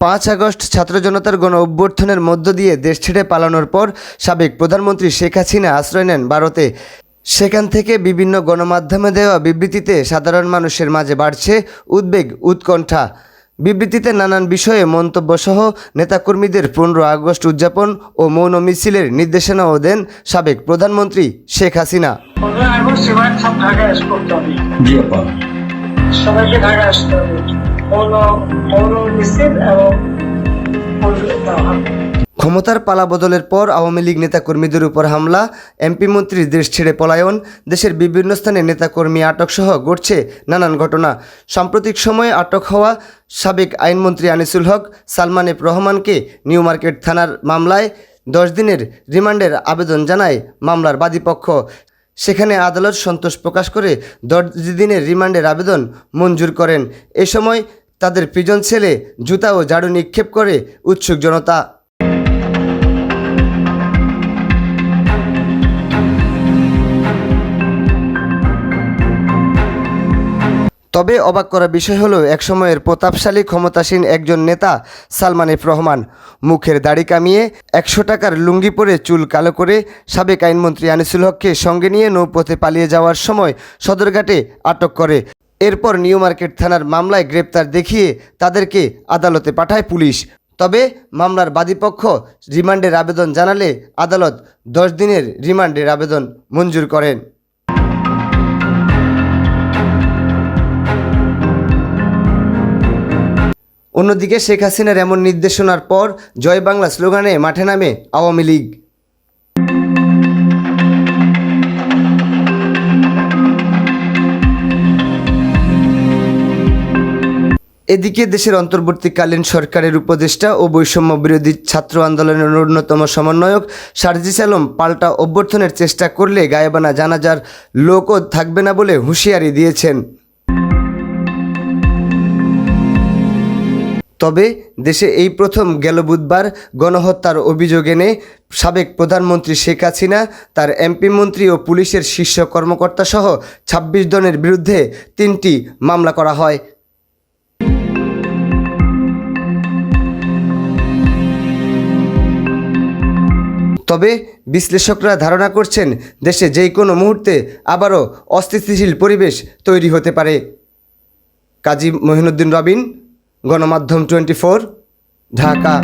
পাঁচ আগস্ট ছাত্র জনতার গণ অভ্যর্থনের মধ্য দিয়ে দেশ ছেড়ে পালানোর পর সাবেক প্রধানমন্ত্রী শেখ হাসিনা আশ্রয় নেন ভারতে। সেখান থেকে বিভিন্ন গণমাধ্যমে দেওয়া বিবৃতিতে সাধারণ মানুষের মাঝে বাড়ছে উদ্বেগ উৎকণ্ঠা। বিবৃতিতে নানান বিষয়ে মন্তব্যসহ নেতাকর্মীদের পনেরো আগস্ট উদযাপন ও মৌন মিছিলের নির্দেশনাও দেন সাবেক প্রধানমন্ত্রী শেখ হাসিনা। সবাইকে ঢাকায় আসতে হবে। ক্ষমতার পালাবদলের পর আওয়ামী লীগ নেতাকর্মীদের উপর হামলা, এমপি মন্ত্রীর দেশ ছেড়ে পলায়ন, দেশের বিভিন্ন স্থানে নেতাকর্মী আটকসহ ঘটছে নানান ঘটনা। সাম্প্রতিক সময়ে আটক হওয়া সাবেক আইনমন্ত্রী আনিসুল হক সালমান এফ রহমানকে নিউ মার্কেট থানার মামলায় দশ দিনের রিমান্ডের আবেদন জানায় মামলার বাদীপক্ষ। সেখানে আদালত সন্তোষ প্রকাশ করে দশ দিনের রিমান্ডের আবেদন মঞ্জুর করেন। এ সময় তাদের প্রিজন ছেলে জুতা ও ঝাড়ু নিক্ষেপ করে উৎসুক জনতা। তবে অবাক করা বিষয় হলো, একসময়ের প্রতাপশালী, ক্ষমতাসীন একজন নেতা সালমান এফ রহমান। মুখের দাড়ি কামিয়ে একশো টাকার লুঙ্গি পরে চুল কালো করে সাবেক আইনমন্ত্রী আনিসুল হককে সঙ্গে নিয়ে নৌপথে পালিয়ে যাওয়ার সময় সদরঘাটে আটক করে। এরপর নিউ মার্কেট থানার মামলায় গ্রেপ্তার দেখিয়ে তাদেরকে আদালতে পাঠায় পুলিশ। তবে মামলার বাদীপক্ষ রিমান্ডের আবেদন জানালে আদালত দশ দিনের রিমান্ডের আবেদন মঞ্জুর করেন। অন্যদিকে শেখ হাসিনার এমন নির্দেশনার পর জয় বাংলা স্লোগানে মাঠে নামে আওয়ামী লীগ। এদিকে দেশের অন্তর্বর্তীকালীন সরকারের উপদেষ্টা ও বৈষম্য বিরোধী ছাত্র আন্দোলনের অন্যতম সমন্বয়ক সার্জিস আলম পাল্টা অভ্যর্থনের চেষ্টা করলে গায়েবানা জানাজার লোকও থাকবে না বলে হুঁশিয়ারি দিয়েছেন। তবে দেশে এই প্রথম গেল বুধবার গণহত্যার অভিযোগ এনে সাবেক প্রধানমন্ত্রী শেখ হাসিনা, তার এমপি মন্ত্রী ও পুলিশের শীর্ষ কর্মকর্তা সহ ছাব্বিশ জনের বিরুদ্ধে তিনটি মামলা করা হয়। তবে বিশ্লেষকরা ধারণা করছেন দেশে যে কোনো মুহূর্তে আবারও অস্থিতিশীল পরিবেশ তৈরি হতে পারে। কাজী মহিনুদ্দিন রবিন, গণমাধ্যম টোয়েন্টি ঢাকা।